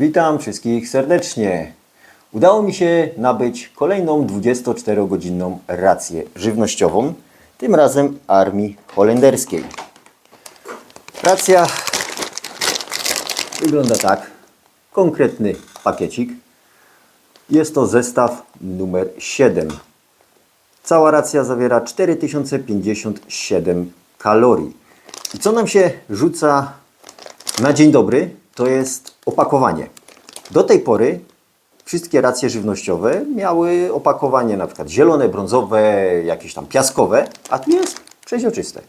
Witam wszystkich serdecznie. Udało mi się nabyć kolejną 24-godzinną rację żywnościową, tym razem armii holenderskiej. Racja wygląda tak. Konkretny pakiecik. Jest to zestaw numer 7. Cała racja zawiera 4057 kalorii. I co nam się rzuca na dzień dobry, to jest opakowanie. Do tej pory wszystkie racje żywnościowe miały opakowanie na przykład zielone, brązowe, jakieś tam piaskowe, a tu jest przeźroczyste.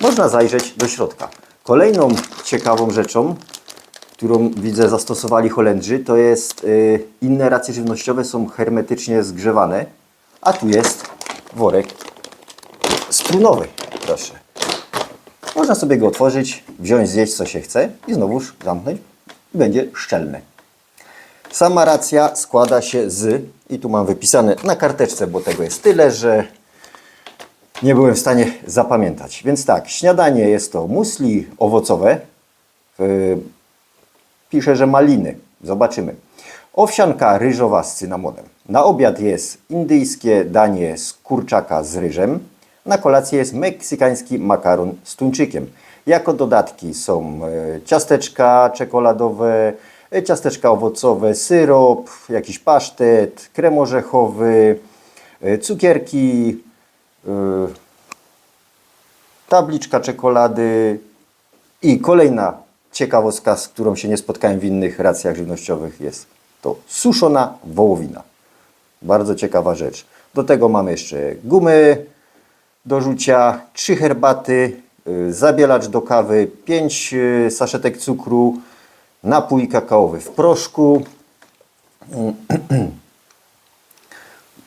Można zajrzeć do środka. Kolejną ciekawą rzeczą, którą widzę zastosowali Holendrzy, to jest y, inne racje żywnościowe są hermetycznie zgrzewane, a tu jest worek strunowy. Proszę. Można sobie go otworzyć, wziąć, zjeść co się chce i znowuż zamknąć będzie szczelny. Sama racja składa się z, i tu mam wypisane na karteczce, bo tego jest tyle, że nie byłem w stanie zapamiętać. Więc tak, śniadanie jest to musli owocowe, yy, pisze, że maliny, zobaczymy. Owsianka ryżowa z cynamonem. Na obiad jest indyjskie danie z kurczaka z ryżem. Na kolację jest meksykański makaron z tuńczykiem. Jako dodatki są e, ciasteczka czekoladowe, e, ciasteczka owocowe, syrop, jakiś pasztet, krem orzechowy, e, cukierki, tabliczka czekolady i kolejna ciekawostka, z którą się nie spotkałem w innych racjach żywnościowych jest to suszona wołowina. Bardzo ciekawa rzecz. Do tego mamy jeszcze gumy do rzucia, trzy herbaty, zabielacz do kawy, pięć y, saszetek cukru, napój kakaowy w proszku,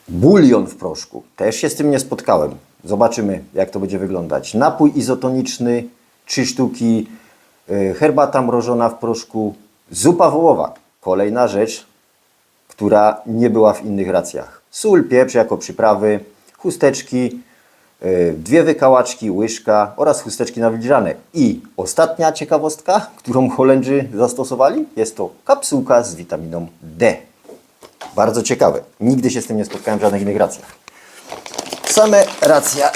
bulion w proszku. Też się z tym nie spotkałem. Zobaczymy, jak to będzie wyglądać. Napój izotoniczny, trzy sztuki, y, herbata mrożona w proszku, zupa wołowa. Kolejna rzecz, która nie była w innych racjach. Sól, pieprz jako przyprawy, chusteczki, y, dwie wykałaczki, łyżka oraz chusteczki nawilżane. I ostatnia ciekawostka, którą Holendrzy zastosowali, jest to kapsułka z witaminą D. Bardzo ciekawe. Nigdy się z tym nie spotkałem w żadnych innych racjach. Same racja,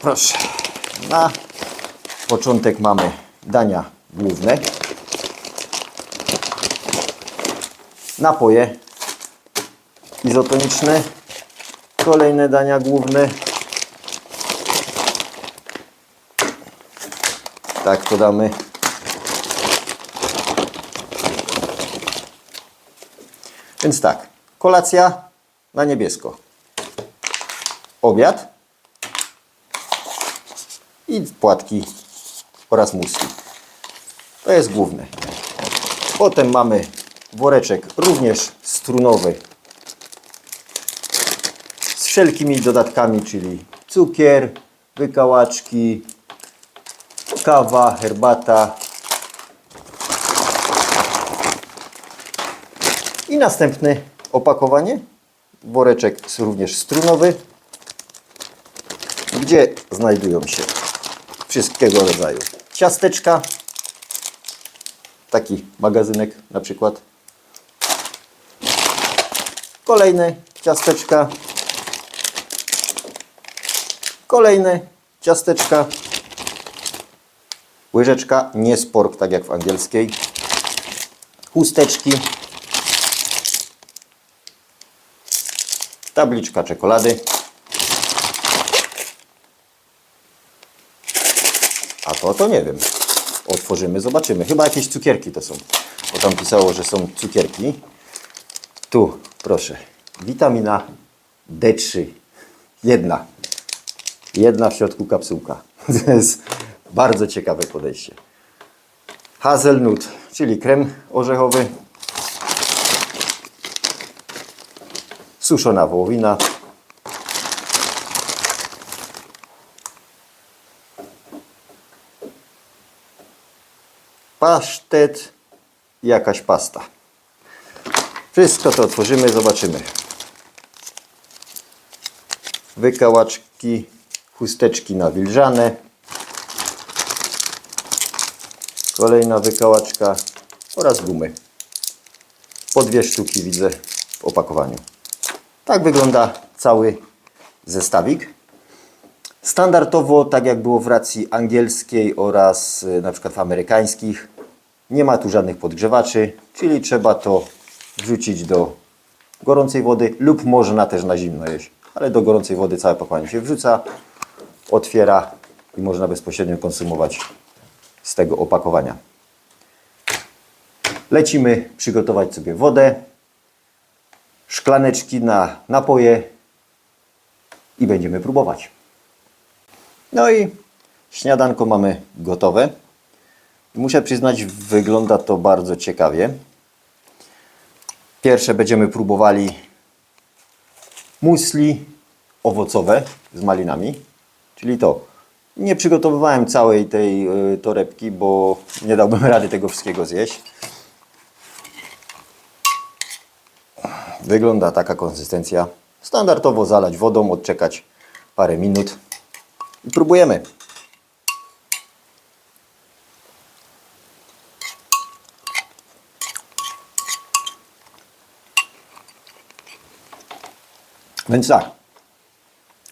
proszę. Na początek mamy dania główne. Napoje izotoniczne. Kolejne dania główne. Tak to damy. Więc tak, kolacja na niebiesko. Obiad i płatki oraz muski. To jest główne. Potem mamy woreczek również strunowy z wszelkimi dodatkami, czyli cukier, wykałaczki, kawa, herbata. I następne opakowanie, woreczek również strunowy, gdzie znajdują się wszystkiego rodzaju ciasteczka, taki magazynek na przykład. Kolejne ciasteczka. Kolejne ciasteczka. Łyżeczka, nie spork, tak jak w angielskiej. Chusteczki. Tabliczka czekolady. A to to nie wiem. Otworzymy, zobaczymy. Chyba jakieś cukierki to są. Bo tam pisało, że są cukierki. Tu, proszę. Witamina D3. Jedna. Jedna w środku kapsułka. To jest bardzo ciekawe podejście. Hazelnut, czyli krem orzechowy. Suszona wołowina. Pasztet jakaś pasta. Wszystko to otworzymy, zobaczymy. Wykałaczki, chusteczki nawilżane. Kolejna wykałaczka oraz gumy. Po dwie sztuki widzę w opakowaniu. Tak wygląda cały zestawik. Standardowo, tak jak było w racji angielskiej oraz y, na przykład w amerykańskich, nie ma tu żadnych podgrzewaczy, czyli trzeba to wrzucić do gorącej wody lub można też na zimno jeść, ale do gorącej wody całe opakowanie się wrzuca, otwiera i można bezpośrednio konsumować z tego opakowania. Lecimy przygotować sobie wodę, szklaneczki na napoje i będziemy próbować. No i śniadanko mamy gotowe. Muszę przyznać, wygląda to bardzo ciekawie. Pierwsze będziemy próbowali musli owocowe z malinami, czyli to. Nie przygotowywałem całej tej y, torebki, bo nie dałbym rady tego wszystkiego zjeść. Wygląda taka konsystencja. Standardowo zalać wodą, odczekać parę minut i próbujemy. Więc tak,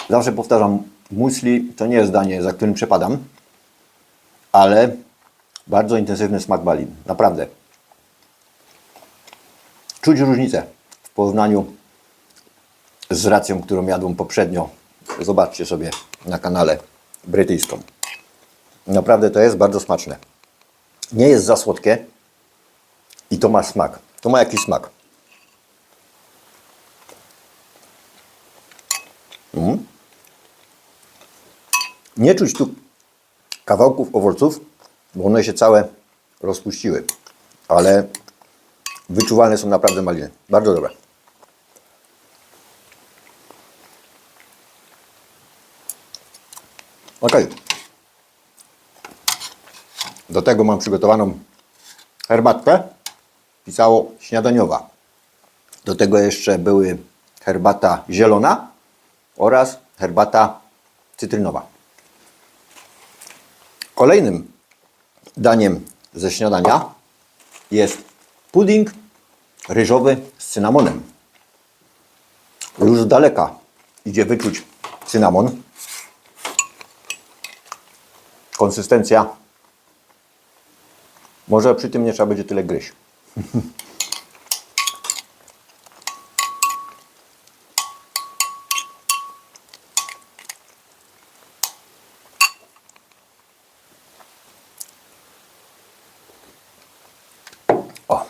zawsze powtarzam, musli to nie jest danie, za którym przepadam, ale bardzo intensywny smak malin, naprawdę. Czuć różnicę w porównaniu z racją, którą jadłem poprzednio. Zobaczcie sobie na kanale brytyjską. Naprawdę to jest bardzo smaczne. Nie jest za słodkie i to ma smak. To ma jakiś smak. Nie czuć tu kawałków owoców, bo one się całe rozpuściły, ale wyczuwalne są naprawdę maliny. Bardzo dobre. Ok. Do tego mam przygotowaną herbatkę. Pisało śniadaniowa. Do tego jeszcze były herbata zielona oraz herbata cytrynowa. Kolejnym daniem ze śniadania jest pudding ryżowy z cynamonem. Już z daleka idzie wyczuć cynamon. Konsystencja. Może przy tym nie trzeba będzie tyle gryźć. O.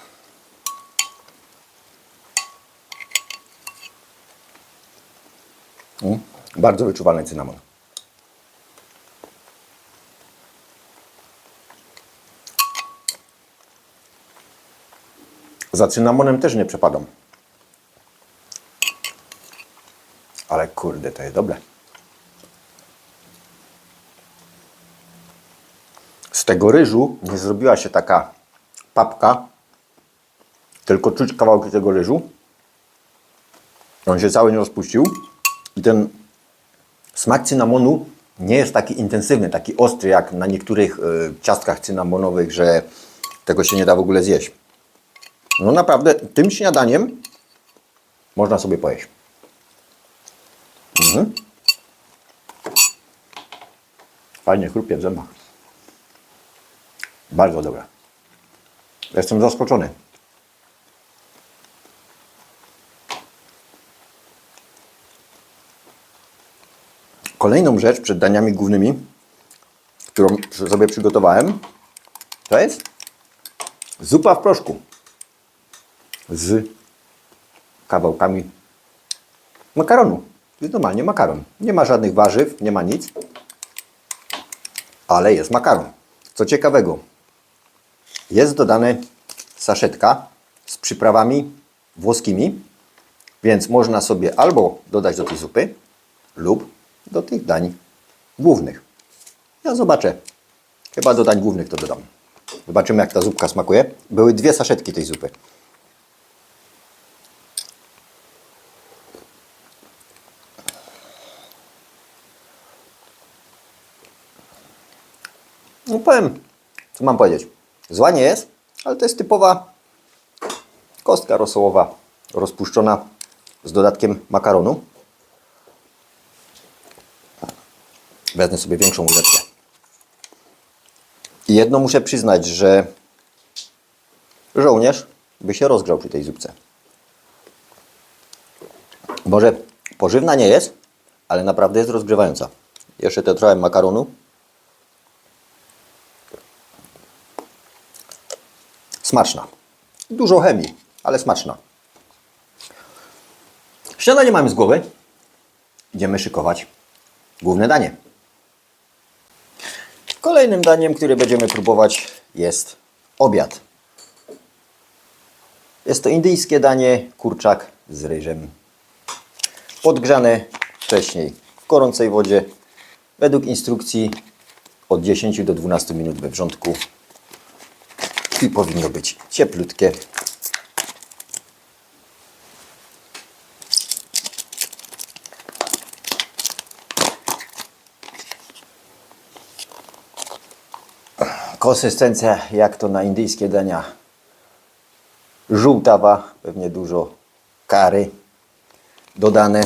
Mm, bardzo wyczuwalny cynamon. Za cynamonem też nie przepadam. Ale kurde, to jest dobre. Z tego ryżu nie zrobiła się taka papka, tylko czuć kawałki tego ryżu. On się cały nie rozpuścił i ten smak cynamonu nie jest taki intensywny, taki ostry jak na niektórych y, ciastkach cynamonowych, że tego się nie da w ogóle zjeść. No naprawdę, tym śniadaniem można sobie pojeść. Mhm. Fajnie chrupie w zębach. Bardzo dobre. Jestem zaskoczony. Kolejną rzecz przed daniami głównymi, którą sobie przygotowałem, to jest zupa w proszku z kawałkami makaronu. Jest normalnie makaron. Nie ma żadnych warzyw, nie ma nic, ale jest makaron. Co ciekawego, jest dodane saszetka z przyprawami włoskimi, więc można sobie albo dodać do tej zupy, lub do tych dań głównych. Ja zobaczę. Chyba do dań głównych to dodam. Zobaczymy, jak ta zupka smakuje. Były dwie saszetki tej zupy. No powiem, co mam powiedzieć. Zła nie jest, ale to jest typowa Kostka rosołowa rozpuszczona z dodatkiem makaronu. Wezmę sobie większą łyżeczkę. I jedno muszę przyznać, że żołnierz by się rozgrzał przy tej zupce. Może pożywna nie jest, ale naprawdę jest rozgrzewająca. Jeszcze te trochę makaronu. Smaczna. Dużo chemii, ale smaczna. Śniadanie mamy z głowy. Idziemy szykować główne danie. Kolejnym daniem, które będziemy próbować jest obiad. Jest to indyjskie danie kurczak z ryżem. Podgrzane wcześniej w gorącej wodzie według instrukcji od 10 do 12 minut we wrzątku i powinno być cieplutkie. Konsystencja jak to na indyjskie dania. Żółtawa, pewnie dużo kary dodane.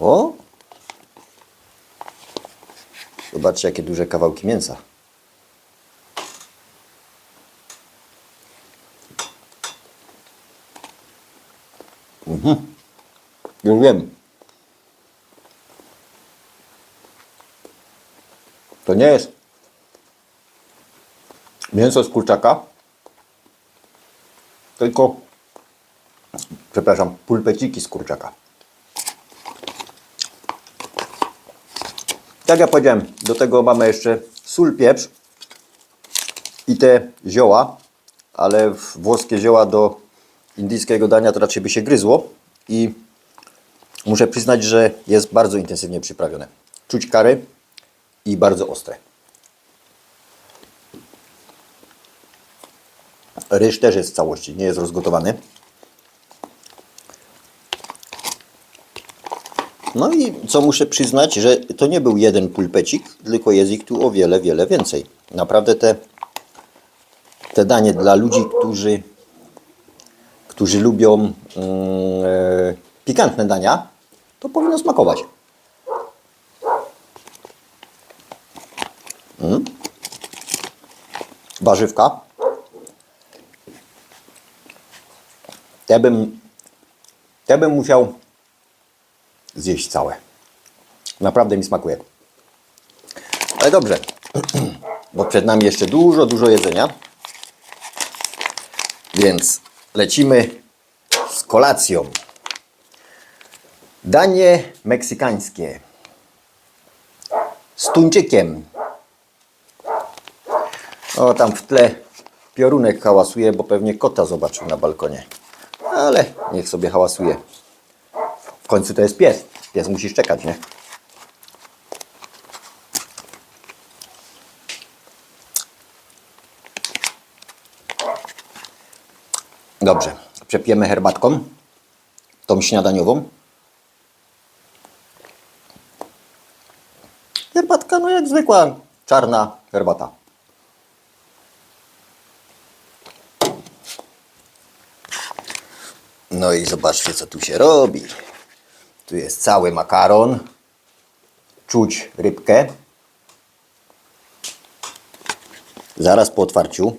O! Zobaczcie, jakie duże kawałki mięsa. Mhm. Już wiem. To nie jest mięso z kurczaka, tylko, przepraszam, pulpeciki z kurczaka. Tak jak powiedziałem, do tego mamy jeszcze sól, pieprz i te zioła, ale włoskie zioła do indyjskiego dania to raczej by się gryzło i muszę przyznać, że jest bardzo intensywnie przyprawione. Czuć kary i bardzo ostre. Ryż też jest w całości, nie jest rozgotowany. No i co muszę przyznać, że to nie był jeden pulpecik, tylko jest ich tu o wiele, wiele więcej. Naprawdę te, te danie dla ludzi, którzy, którzy lubią e, pikantne dania, to powinno smakować. Warzywka. Ja bym, bym musiał zjeść całe. Naprawdę mi smakuje. Ale dobrze, bo przed nami jeszcze dużo, dużo jedzenia. Więc lecimy z kolacją. Danie meksykańskie z tuńczykiem. O, tam w tle piorunek hałasuje, bo pewnie kota zobaczył na balkonie. Ale niech sobie hałasuje. W końcu to jest pies. Pies musi czekać, nie? Dobrze. Przepijemy herbatką. Tą śniadaniową. Herbatka, no jak zwykła czarna herbata. No i zobaczcie, co tu się robi. Tu jest cały makaron. Czuć rybkę. Zaraz po otwarciu.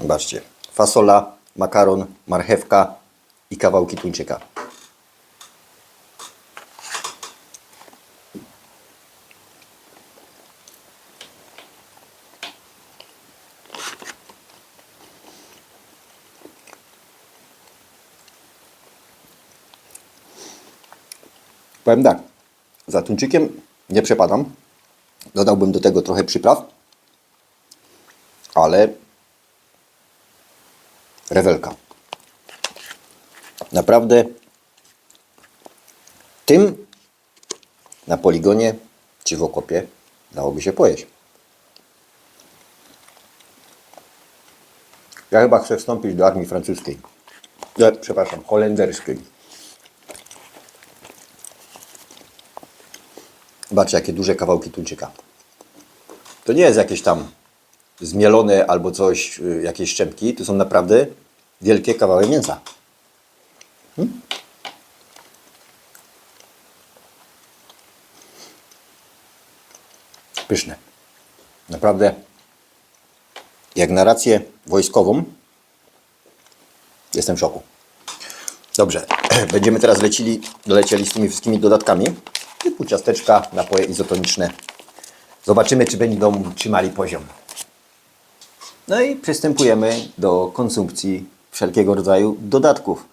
Zobaczcie. Fasola, makaron, marchewka i kawałki tuńczyka. Powiem tak, za tuńczykiem nie przepadam. Dodałbym do tego trochę przypraw, ale rewelka. Naprawdę tym na poligonie czy w okopie dałoby się pojeść. Ja chyba chcę wstąpić do armii francuskiej. Nie, przepraszam, holenderskiej. Zobaczcie, jakie duże kawałki tuńczyka. To nie jest jakieś tam zmielone albo coś, y, jakieś szczepki, to są naprawdę wielkie kawały mięsa. Hmm? Pyszne. Naprawdę, jak na rację wojskową, jestem w szoku. Dobrze, będziemy teraz lecili, lecieli z tymi wszystkimi dodatkami, typu ciasteczka, napoje izotoniczne. Zobaczymy, czy będą trzymali poziom. No i przystępujemy do konsumpcji wszelkiego rodzaju dodatków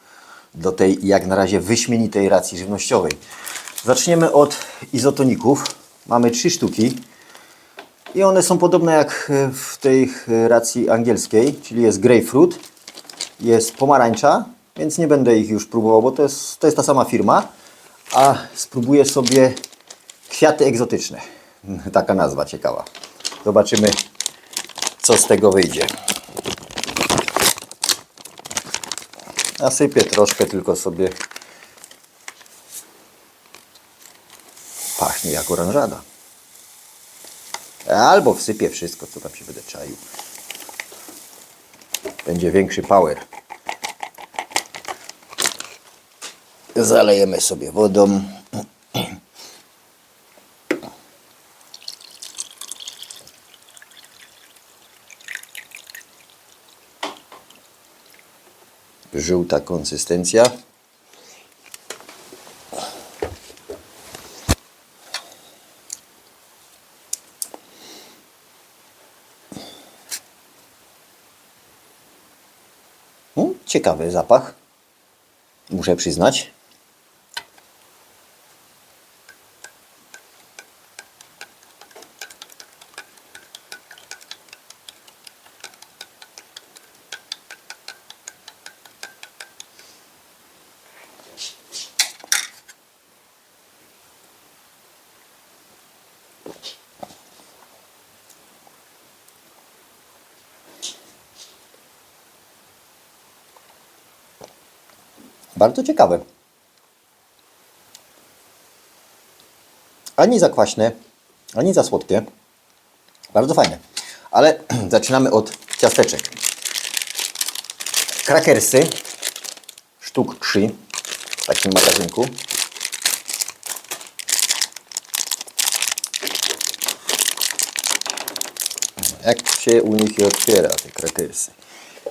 do tej jak na razie wyśmienitej racji żywnościowej. Zaczniemy od izotoników. Mamy trzy sztuki i one są podobne jak w tej racji angielskiej, czyli jest grapefruit, jest pomarańcza, więc nie będę ich już próbował, bo to jest, to jest ta sama firma, a spróbuję sobie kwiaty egzotyczne. Taka nazwa ciekawa. Zobaczymy, co z tego wyjdzie. Nasypię troszkę tylko sobie. Pachnie jak oranżada. Albo wsypię wszystko, co tam się będę czaił. Będzie większy power. Zalejemy sobie wodą. Żółta konsystencja. Mm, Ciekawy zapach, muszę przyznać. Bardzo ciekawe. Ani za kwaśne, ani za słodkie. Bardzo fajne. Ale zaczynamy od ciasteczek. Krakersy. Sztuk 3 w takim magazynku. Jak się u nich je otwiera, te krakersy.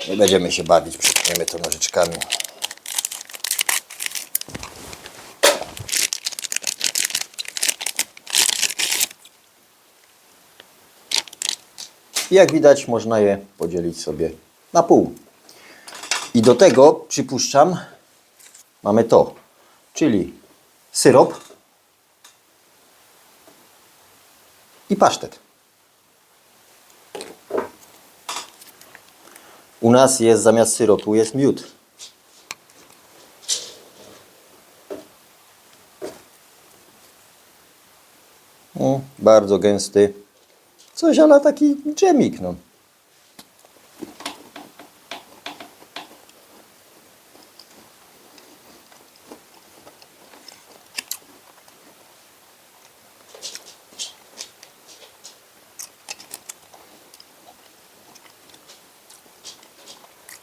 Nie będziemy się bawić, przetniemy to nożyczkami. Jak widać, można je podzielić sobie na pół. I do tego, przypuszczam, mamy to, czyli syrop i pasztet. U nas jest zamiast syropu jest miód. O, bardzo gęsty. Coś, ale taki dżemik, no.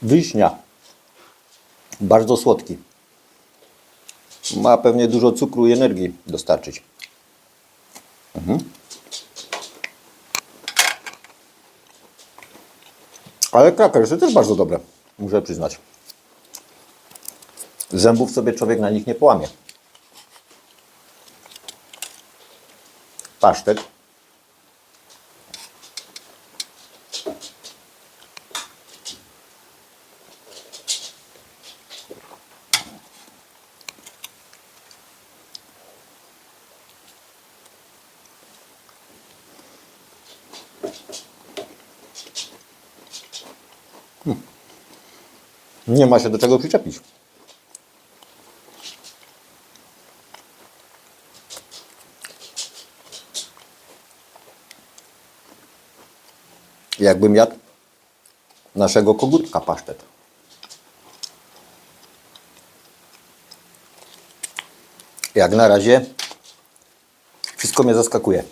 Wiśnia. Bardzo słodki. Ma pewnie dużo cukru i energii dostarczyć. Ale krakersy też bardzo dobre, muszę przyznać. Zębów sobie człowiek na nich nie połamie. Pasztet. Nie ma się do czego przyczepić. Jakbym jadł naszego kogutka pasztet. Jak na razie wszystko mnie zaskakuje.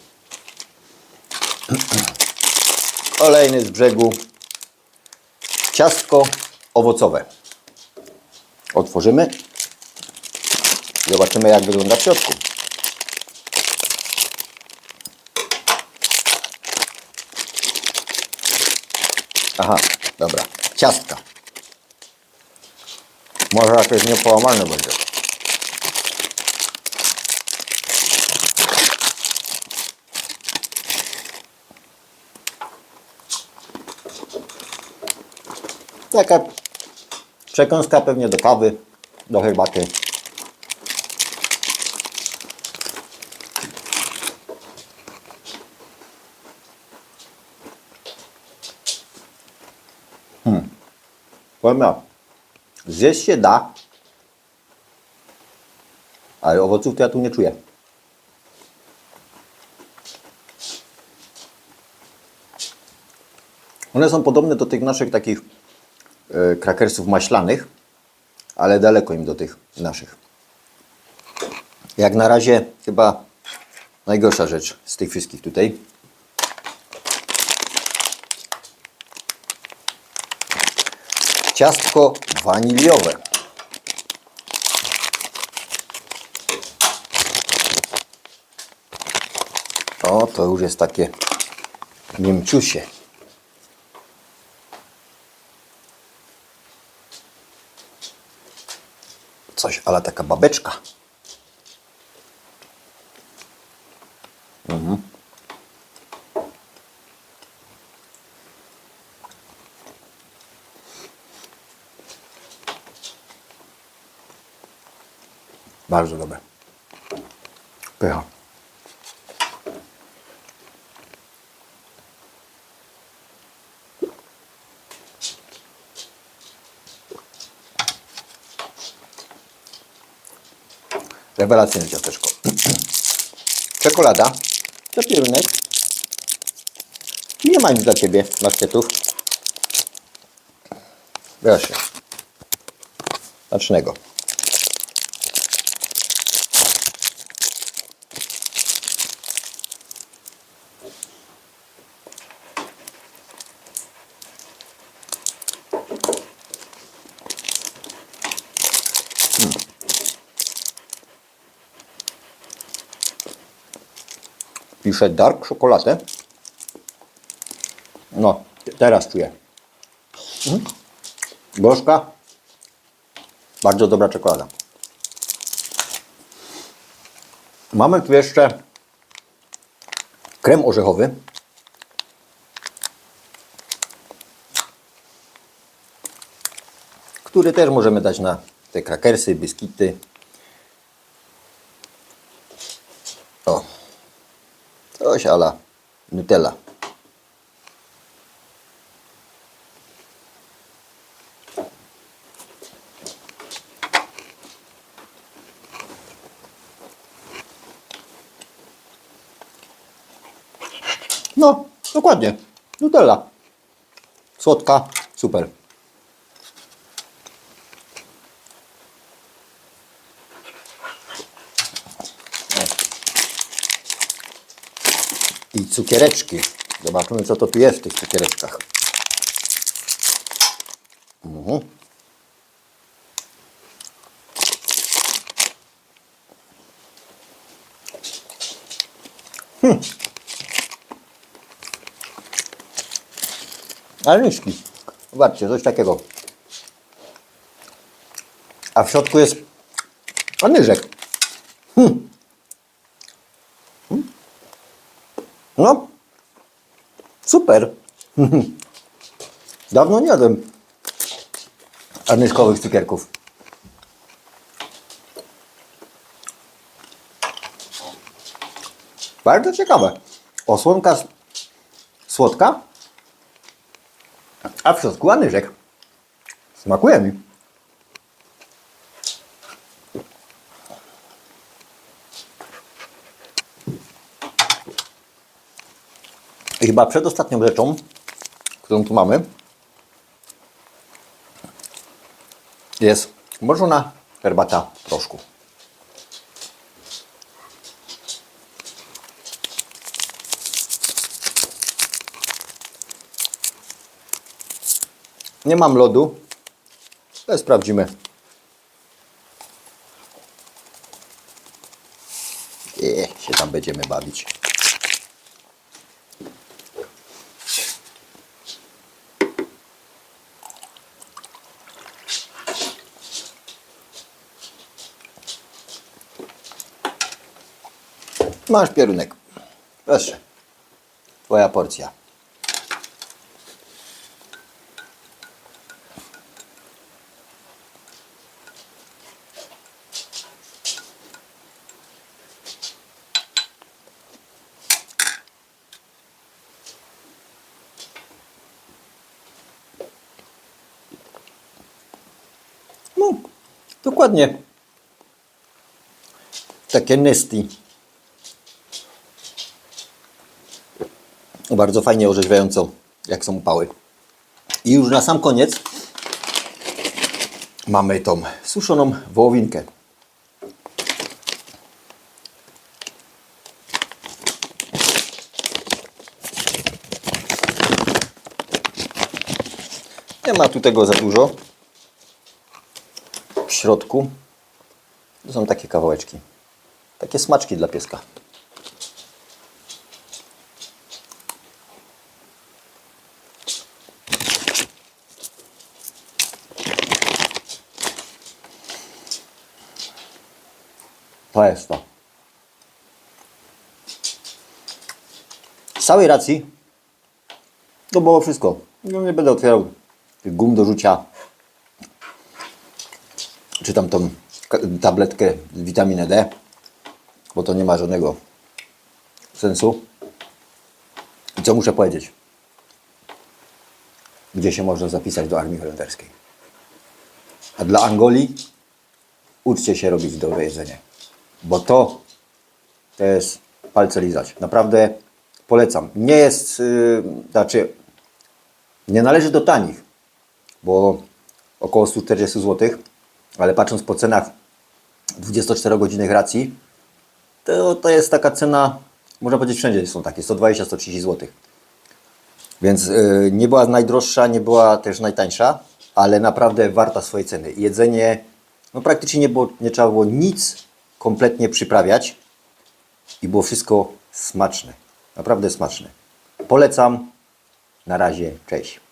Kolejny z brzegu. Ciastko owocowe. Otworzymy. Zobaczymy jak wygląda w środku. Aha, dobra. Ciastka. Może jakieś niepołamane będzie. Taka przekąska pewnie do kawy, do herbaty. Hmm. Zjeść się da, ale owoców to ja tu nie czuję. One są podobne do tych naszych takich krakersów maślanych, ale daleko im do tych naszych. Jak na razie chyba najgorsza rzecz z tych wszystkich tutaj. Ciastko waniliowe. O, to już jest takie mięciusie. Coś, ale taka babeczka. Mhm. Bardzo dobre. Pycha. Rewelacyjne ciasteczko. Czekolada, czepierunek. Nie ma nic dla Ciebie, maskietów. Proszę. Smacznego. Piszę dark czekoladę. No, teraz czuję. Mhm. Gorzka. Bardzo dobra czekolada. Mamy tu jeszcze krem orzechowy. Który też możemy dać na te krakersy, biskity. Coś ala Nutella. No, dokładnie. Nutella. Słodka, super. I cukiereczki. Zobaczymy, co to tu jest w tych cukiereczkach. Mhm. Hmm. Ale niski. Zobaczcie, coś takiego. A w środku jest anyżek. Hmm. No, super. Dawno nie jadłem anyszkowych cukierków. Bardzo ciekawe. Osłonka słodka, a w środku anyżek. Smakuje mi. I chyba przedostatnią rzeczą, którą tu mamy, jest mrożona herbata w proszku. Nie mam lodu, ale sprawdzimy. I się tam będziemy bawić. Masz pierunek. Proszę. Twoja porcja. No, dokładnie. Takie nesty. Bardzo fajnie orzeźwiająco, jak są upały. I już na sam koniec mamy tą suszoną wołowinkę. Nie ma tu tego za dużo. W środku to są takie kawałeczki. Takie smaczki dla pieska. To jest to. Z całej racji to było wszystko. No nie będę otwierał tych gum do rzucia. Czy tam tą tabletkę z witaminę D, bo to nie ma żadnego sensu. I co muszę powiedzieć? Gdzie się można zapisać do armii holenderskiej? A dla Angolii uczcie się robić dobre jedzenie. Bo to, to jest palce lizać. Naprawdę polecam. Nie jest, yy, znaczy, nie należy do tanich, bo około 140 zł, ale patrząc po cenach 24-godzinnych racji, to, to jest taka cena, można powiedzieć wszędzie są takie, 120-130 zł. Więc yy, nie była najdroższa, nie była też najtańsza, ale naprawdę warta swojej ceny. Jedzenie, no praktycznie nie, było, nie trzeba było nic kompletnie przyprawiać i było wszystko smaczne. Naprawdę smaczne. Polecam. Na razie, cześć.